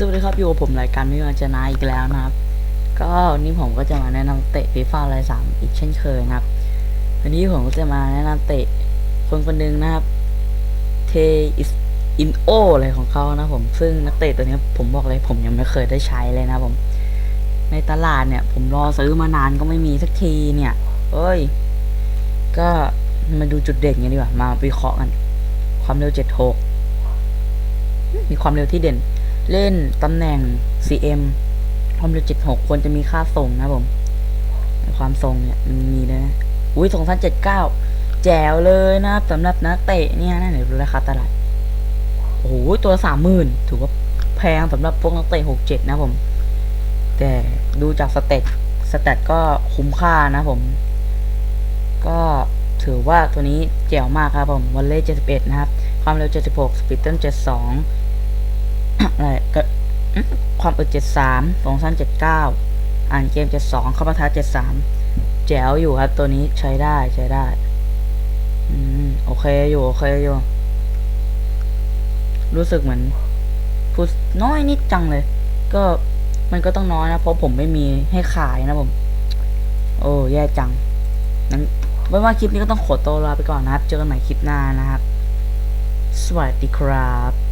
สวัสดีครับอยู่กับผมรายการมิวจนาอีกแล้วนะครับ ก็วันนี้ผมก็จะมาแนะนำเตะฟีฟ่าไลสามอีกเช่นเคยนะครับ วันนี้ผมก็จะมาแนะนำเตะคนคนหนึ่งนะครับ เทอิสอินโออะไรของเขานะผมซึ่งนักเตะตัวเนี้ยผมบอกเลยผมยังไม่เคยได้ใช้เลยนะผม ในตลาดเนี่ย ผมรอซื้อมานานก็ไม่มีสักทีเนี่ยเอ้ย ก็มาดูจุดเด่นกันดีกว่า มาวิเคราะห์กัน ความเร็ว76มีความเร็วที่เด่น เล่นตำแหน่ง CM ความเร็ว76ควรจะมีค่าส่งนะผม ความทรงเนี่ยมันมีเลยนะ อุ้ย2079แจ๋วเลยนะสำหรับนักเตะเนี่ยนะเดี๋ยวดูราคาตลาดโอ้โหตัวสามหมื่นถือว่าแพงสำหรับพวกนักเตะ67นะผม แต่ดูจากสเตตสเตตก็คุ้มค่านะผม ก็ถือว่าตัวนี้แจ๋วมากครับผมวอลเล่71นะครับ ความเร็ว76สปีดเติล72อะไรก็ความอึด73สองสั้น79อ่านเกม72เข้าปะทะ73แจ๋วอยู่ครับ ตัวนี้ใช้ได้ใช้ได้ อืม โอเคอยู่ โอเคอยู่ รู้สึกเหมือนพูดน้อยนิดจังเลย ก็มันก็ต้องน้อยนะ เพราะผมไม่มีให้ขายนะผม โอ้แย่จังนั้นไว้ว่าคลิปนี้ก็ต้องขอตัวลาไปก่อนนะครับ เจอกันใหม่คลิปหน้านะครับ สวัสดีครับ